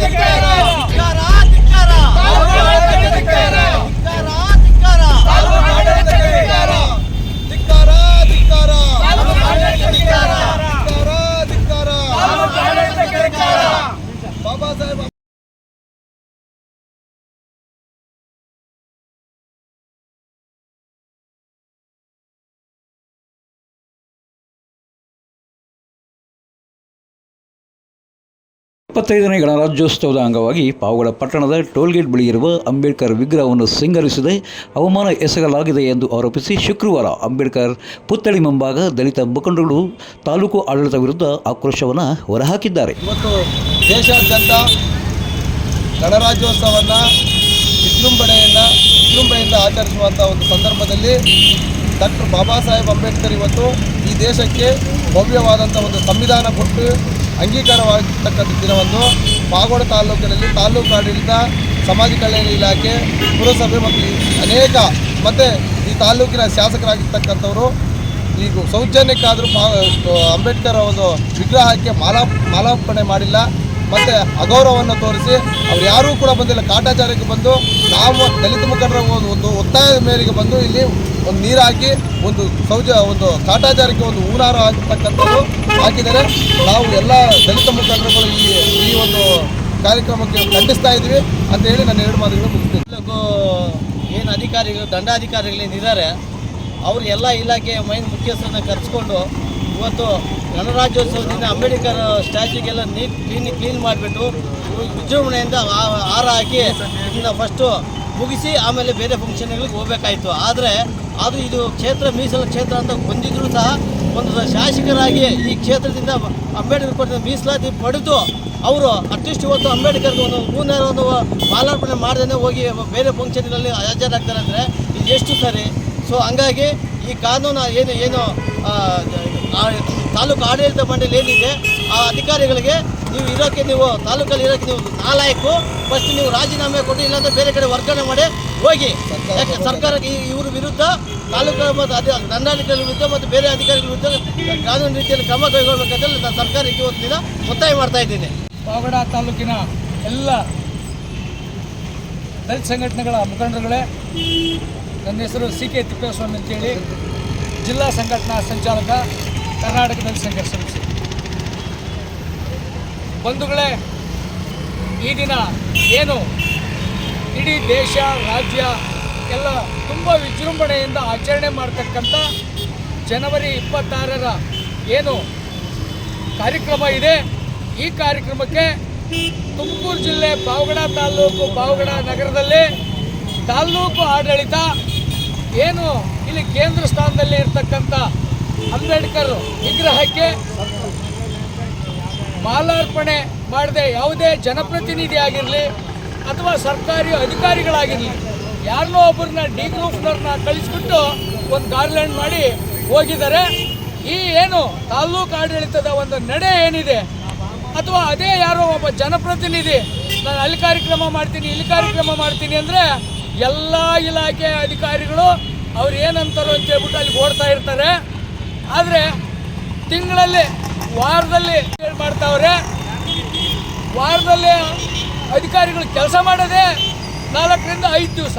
Vem, ಇಪ್ಪತ್ತೈದನೇ ಗಣರಾಜ್ಯೋತ್ಸವದ ಅಂಗವಾಗಿ ಪಾವಗಡ ಪಟ್ಟಣದ ಟೋಲ್ಗೇಟ್ ಬಳಿ ಇರುವ ಅಂಬೇಡ್ಕರ್ ವಿಗ್ರಹವನ್ನು ಸಿಂಗರಿಸದೆ, ಅವಮಾನ ಎಸಗಲಾಗಿದೆ ಎಂದು ಆರೋಪಿಸಿ ಶುಕ್ರವಾರ ಅಂಬೇಡ್ಕರ್ ಪುತ್ಥಳಿ ಮುಂಭಾಗ ದಲಿತ ಮುಖಂಡಗಳು ತಾಲೂಕು ಆಡಳಿತ ವಿರುದ್ಧ ಆಕ್ರೋಶವನ್ನು ಹೊರಹಾಕಿದ್ದಾರೆ. ಇವತ್ತು ದೇಶಾದ್ಯಂತ ಗಣರಾಜ್ಯೋತ್ಸವವನ್ನು ವಿಜೃಂಭಣೆಯಿಂದ ವಿಜೃಂಭಣೆಯಿಂದ ಆಚರಿಸುವಂಥ ಒಂದು ಸಂದರ್ಭದಲ್ಲಿ ಡಾಕ್ಟರ್ ಬಾಬಾ ಸಾಹೇಬ್ ಅಂಬೇಡ್ಕರ್ ಇವತ್ತು ಈ ದೇಶಕ್ಕೆ ಭವ್ಯವಾದಂಥ ಒಂದು ಸಂವಿಧಾನ ಕೊಟ್ಟು ಅಂಗೀಕಾರವಾಗಿರ್ತಕ್ಕಂಥ ದಿನವನ್ನು ಪಾಗೋಡ ತಾಲೂಕಿನಲ್ಲಿ ತಾಲೂಕು ಆಡಳಿತ, ಸಮಾಜ ಕಲ್ಯಾಣ ಇಲಾಖೆ, ಪುರಸಭೆ ಮತ್ತು ಅನೇಕ ಮತ್ತು ಈ ತಾಲೂಕಿನ ಶಾಸಕರಾಗಿರ್ತಕ್ಕಂಥವರು ಈಗ ಸೌಜನ್ಯಕ್ಕಾದರೂ ಪಾ ಅಂಬೇಡ್ಕರ್ ಒಂದು ವಿಗ್ರಹಕ್ಕೆ ಮಾಲಾ, ಮಾಲಾರ್ಪಣೆ ಮಾಡಿಲ್ಲ. ಮತ್ತು ಅಗೌರವವನ್ನು ತೋರಿಸಿ ಅವ್ರು ಯಾರೂ ಕೂಡ ಬಂದಿಲ್ಲ. ಕಾಟಾಚಾರಕ್ಕೆ ಬಂದು ನಾವು ದಲಿತ ಮುಖಂಡರ ಒಂದು ಒತ್ತಾಯದ ಮೇರೆಗೆ ಬಂದು ಇಲ್ಲಿ ಒಂದು ನೀರು ಹಾಕಿ ಒಂದು ಸೌಜ, ಒಂದು ಕಾಟಾಚಾರಕ್ಕೆ ಒಂದು ಹೂನಾರ ಹಾಕತಕ್ಕಂಥದ್ದು ಹಾಕಿದರೆ ನಾವು ಎಲ್ಲ ದಲಿತ ಮುಖಂಡರುಗಳು ಈ ಈ ಒಂದು ಕಾರ್ಯಕ್ರಮಕ್ಕೆ ಖಂಡಿಸ್ತಾ ಇದ್ದೀವಿ ಅಂತ ಹೇಳಿ ನಾನು ಎರಡು ಮಾತುಗಳು ಮುಗಿಸ್ತೀನಿ. ಏನು ಅಧಿಕಾರಿಗಳು ದಂಡಾಧಿಕಾರಿಗಳೇನಿದ್ದಾರೆ ಅವರು ಎಲ್ಲ ಇಲಾಖೆಯ ಮೈನ್ ಮುಖ್ಯಸ್ಥರನ್ನ ಕರೆಸ್ಕೊಂಡು ಇವತ್ತು ಗಣರಾಜ್ಯೋತ್ಸವದಿಂದ ಅಂಬೇಡ್ಕರ್ ಸ್ಟ್ಯಾಚ್ಯೂಗೆಲ್ಲ ನೀಟ್, ಕ್ಲೀನ್ ಕ್ಲೀನ್ ಮಾಡಿಬಿಟ್ಟು ವಿಜೃಂಭಣೆಯಿಂದ ಹಾರ ಹಾಕಿ ಇದನ್ನ ಫಸ್ಟು ಮುಗಿಸಿ ಆಮೇಲೆ ಬೇರೆ ಫಂಕ್ಷನ್ಗಳಿಗೆ ಹೋಗ್ಬೇಕಾಯ್ತು. ಆದರೆ ಅದು ಇದು ಕ್ಷೇತ್ರ ಮೀಸಲು ಕ್ಷೇತ್ರ ಅಂತ ಬಂದಿದ್ರು ಸಹ ಒಂದು ಶಾಸಕರಾಗಿ ಈ ಕ್ಷೇತ್ರದಿಂದ ಅಂಬೇಡ್ಕರ್ ಕೊಟ್ಟಿದ್ದ ಮೀಸಲಾತಿ ಪಡೆದು ಅವರು ಅಟ್ಲೀಸ್ಟ್ ಇವತ್ತು ಅಂಬೇಡ್ಕರ್ ಒಂದು ಒಂದು ಮಾಲಾರ್ಪಣೆ ಮಾಡ್ದೇ ಹೋಗಿ ಬೇರೆ ಫಂಕ್ಷನ್ಗಳಲ್ಲಿ ಹಾಜರಾಗ್ತಾರೆ ಅಂದರೆ ಇದು ಎಷ್ಟು ಸರಿ? ಸೊ ಹಂಗಾಗಿ ಈ ಕಾನೂನು ಏನು ಏನು ತಾಲೂಕು ಆಡಳಿತ ಮಂಡಳಿ ಏನಿದೆ ಆ ಅಧಿಕಾರಿಗಳಿಗೆ ನೀವು ಇರೋಕ್ಕೆ ನೀವು ತಾಲೂಕಲ್ಲಿ ಇರೋಕ್ಕೆ ನೀವು ನಾಲಾಯಕು. ಫಸ್ಟ್ ನೀವು ರಾಜೀನಾಮೆ ಕೊಟ್ಟು ಇಲ್ಲಾಂದ್ರೆ ಬೇರೆ ಕಡೆ ವರ್ಗಾವಣೆ ಮಾಡಿ ಹೋಗಿ. ಯಾಕೆ ಸರ್ಕಾರಕ್ಕೆ ಈ- ಇವ್ರ ವಿರುದ್ಧ ತಾಲೂಕು ಮತ್ತು ಅದೇ ದಂಡಾಧಿಕಾರಿಗಳ ವಿರುದ್ಧ ಮತ್ತು ಬೇರೆ ಅಧಿಕಾರಿಗಳ ವಿರುದ್ಧ ಕಾನೂನು ರೀತಿಯಲ್ಲಿ ಕ್ರಮ ಕೈಗೊಳ್ಬೇಕಾದ್ರೆ ನಾನು ಸರ್ಕಾರಕ್ಕೆ ಇವತ್ತು ದಿನ ಒತ್ತಾಯ ಮಾಡ್ತಾ ಇದ್ದೀನಿ. ಪಾವಗಡ ತಾಲೂಕಿನ ಎಲ್ಲ ದಲಿತ ಸಂಘಟನೆಗಳ ಮುಖಂಡರುಗಳೇ ನನ್ನ ಹೆಸರು ಸಿ ಕೆ ತಿಪ್ಪೇಸ್ವಾಮಿ ಅಂತೇಳಿ ಜಿಲ್ಲಾ ಸಂಘಟನಾ ಸಂಚಾಲಕ ಕರ್ನಾಟಕ ದಲಿತ ಸಂಘರ್ಷ ಸಮಿತಿ. ಬಂಧುಗಳೇ, ಈ ದಿನ ಏನು ಇಡೀ ದೇಶ, ರಾಜ್ಯ ಎಲ್ಲ ತುಂಬ ವಿಜೃಂಭಣೆಯಿಂದ ಆಚರಣೆ ಮಾಡ್ತಕ್ಕಂಥ ಜನವರಿ ಇಪ್ಪತ್ತಾರರ ಏನು ಕಾರ್ಯಕ್ರಮ ಇದೆ. ಈ ಕಾರ್ಯಕ್ರಮಕ್ಕೆ ತುಮಕೂರು ಜಿಲ್ಲೆ ಪಾವಗಡ ತಾಲೂಕು, ಬಾವಗಡ ನಗರದಲ್ಲಿ ತಾಲೂಕು ಆಡಳಿತ ಏನು ಇಲ್ಲಿ ಕೇಂದ್ರ ಸ್ಥಾನದಲ್ಲಿ ಇರ್ತಕ್ಕಂಥ ಅಂಬೇಡ್ಕರ್ ವಿಗ್ರಹಕ್ಕೆ ಮಾಲಾರ್ಪಣೆ ಮಾಡದೆ ಯಾವುದೇ ಜನಪ್ರತಿನಿಧಿ ಆಗಿರಲಿ ಅಥವಾ ಸರ್ಕಾರಿ ಅಧಿಕಾರಿಗಳಾಗಿರಲಿ ಯಾರನ್ನೋ ಒಬ್ಬರನ್ನ ಡಿ ಗ್ರೂಪ್ನವ್ರನ್ನ ಕಳಿಸ್ಬಿಟ್ಟು ಒಂದು ಗಾರ್ಲ್ಯಾಂಡ್ ಮಾಡಿ ಹೋಗಿದ್ದಾರೆ. ಈ ಏನು ತಾಲ್ಲೂಕು ಆಡಳಿತದ ಒಂದು ನಡೆ ಏನಿದೆ? ಅಥವಾ ಅದೇ ಯಾರೋ ಒಬ್ಬ ಜನಪ್ರತಿನಿಧಿ, ನಾನು ಅಲ್ಲಿ ಕಾರ್ಯಕ್ರಮ ಮಾಡ್ತೀನಿ, ಇಲ್ಲಿ ಕಾರ್ಯಕ್ರಮ ಮಾಡ್ತೀನಿ ಅಂದರೆ ಎಲ್ಲ ಇಲಾಖೆ ಅಧಿಕಾರಿಗಳು ಅವ್ರು ಏನಂತಾರೋ ಅಂತ ಹೇಳ್ಬಿಟ್ಟು ಓಡ್ತಾ ಇರ್ತಾರೆ. ಆದರೆ ತಿಂಗಳಲ್ಲಿ ವಾರದಲ್ಲಿ ಮಾಡ್ತಾವ್ರೆ? ವಾರದಲ್ಲಿ ಅಧಿಕಾರಿಗಳು ಕೆಲಸ ಮಾಡೋದೇ ನಾಲ್ಕರಿಂದ ಐದು ದಿವಸ,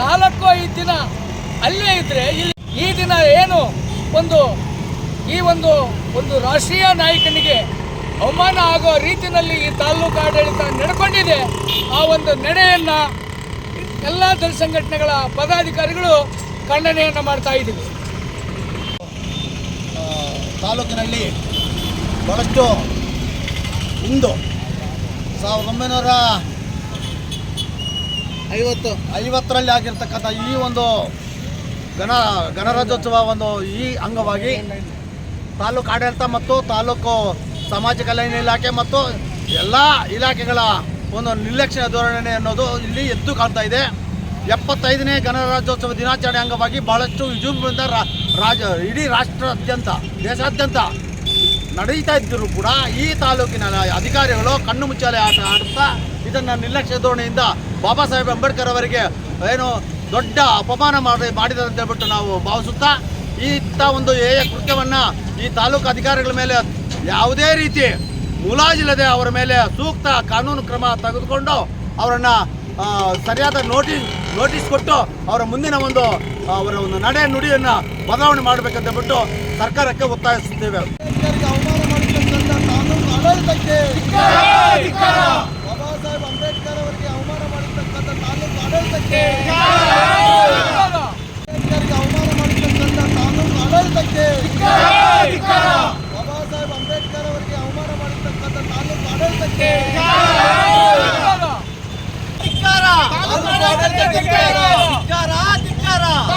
ನಾಲ್ಕು ಐದು ದಿನ ಅಲ್ಲೇ ಇದ್ರೆ ಇಲ್ಲಿ ಈ ದಿನ ಏನು ಒಂದು, ಈ ಒಂದು ಒಂದು ರಾಷ್ಟ್ರೀಯ ನಾಯಕನಿಗೆ ಅವಮಾನ ಆಗೋ ರೀತಿಯಲ್ಲಿ ಈ ತಾಲೂಕು ಆಡಳಿತ ನಡ್ಕೊಂಡಿದೆ, ಆ ಒಂದು ನಡೆಯನ್ನು ಎಲ್ಲ ದಲಿತ ಸಂಘಟನೆಗಳ ಪದಾಧಿಕಾರಿಗಳು ಖಂಡನೆಯನ್ನು ಮಾಡ್ತಾ ಇದ್ದೀವಿ. ತಾಲೂಕಿನಲ್ಲಿ ಬಹಳಷ್ಟು ಇಂದು ಸಾವಿರದ ಒಂಬೈನೂರ ಐವತ್ತು, ಐವತ್ತರಲ್ಲಿ ಆಗಿರ್ತಕ್ಕಂಥ ಈ ಒಂದು ಗಣ, ಗಣರಾಜ್ಯೋತ್ಸವ ಒಂದು ಈ ಅಂಗವಾಗಿ ತಾಲೂಕು ಆಡಳಿತ ಮತ್ತು ತಾಲೂಕು ಸಮಾಜ ಕಲ್ಯಾಣ ಇಲಾಖೆ ಮತ್ತು ಎಲ್ಲ ಇಲಾಖೆಗಳ ಒಂದು ನಿರ್ಲಕ್ಷ್ಯ ಧೋರಣೆ ಅನ್ನೋದು ಇಲ್ಲಿ ಎದ್ದು ಕಾಣ್ತಾ ಇದೆ. ಎಪ್ಪತ್ತೈದನೇ ಗಣರಾಜ್ಯೋತ್ಸವ ದಿನಾಚರಣೆ ಅಂಗವಾಗಿ ಬಹಳಷ್ಟು ವಿಜೃಂಭಣೆಯಿಂದ ರಾಜ ಇಡೀ ರಾಷ್ಟ್ರಾದ್ಯಂತ, ದೇಶಾದ್ಯಂತ ನಡೀತಾ ಇದ್ದರೂ ಕೂಡ ಈ ತಾಲೂಕಿನ ಅಧಿಕಾರಿಗಳು ಕಣ್ಣು ಮುಚ್ಚಾಲೆ ಆಟ ಆಡುತ್ತಾ ಇದನ್ನು ನಿರ್ಲಕ್ಷ್ಯ ಧೋರಣೆಯಿಂದ ಬಾಬಾ ಸಾಹೇಬ್ ಅಂಬೇಡ್ಕರ್ ಅವರಿಗೆ ಏನು ದೊಡ್ಡ ಅಪಮಾನ ಮಾಡಿ ಮಾಡಿದಂತ ಹೇಳ್ಬಿಟ್ಟು ನಾವು ಭಾವಿಸುತ್ತಾ ಇಂಥ ಒಂದು ಏಯ ಕೃತ್ಯವನ್ನು ಈ ತಾಲೂಕು ಅಧಿಕಾರಿಗಳ ಮೇಲೆ ಯಾವುದೇ ರೀತಿ ಮುಲಾಜಿಲ್ಲದೆ ಅವರ ಮೇಲೆ ಸೂಕ್ತ ಕಾನೂನು ಕ್ರಮ ತೆಗೆದುಕೊಂಡು ಅವರನ್ನು ಸರಿಯಾದ ನೋಟಿಸ್ ನೋಟಿಸ್ ಕೊಟ್ಟು ಅವರ ಮುಂದಿನ ಒಂದು ಅವರ ಒಂದು ನಡೆ ನುಡಿಯನ್ನು ಬದಲಾವಣೆ ಮಾಡಬೇಕಂತ ಬಿಟ್ಟು ಸರ್ಕಾರಕ್ಕೆ ಒತ್ತಾಯಿಸುತ್ತೇವೆ. ಅಂಬೇಡ್ಕರ್ಗೆ ಅವಮಾನ ಮಾಡಿರ್ತಕ್ಕಂಥ ಕಾನೂನು ಆಡಳಿತಕ್ಕೆ ಬಾಬಾ ಸಾಹೇಬ್ ಅಂಬೇಡ್ಕರ್ ಅವರಿಗೆ ಅವಮಾನ ಮಾಡಿರ್ತಕ್ಕಂಥ ತಾಲೂಕು ಆಡಳಿತಕ್ಕೆ ಅವಮಾನ ಮಾಡಿರ್ತಕ್ಕಂಥ ಕಾನೂನು ಆಡಳಿತಕ್ಕೆ ಬಾಬಾ ಸಾಹೇಬ್ ಅಂಬೇಡ್ಕರ್ ಅವರಿಗೆ ಅವಮಾನ ಮಾಡಿರ್ತಕ್ಕಂಥ ತಾಲೂಕು ಆಡಳಿತಕ್ಕೆ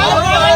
Bravo!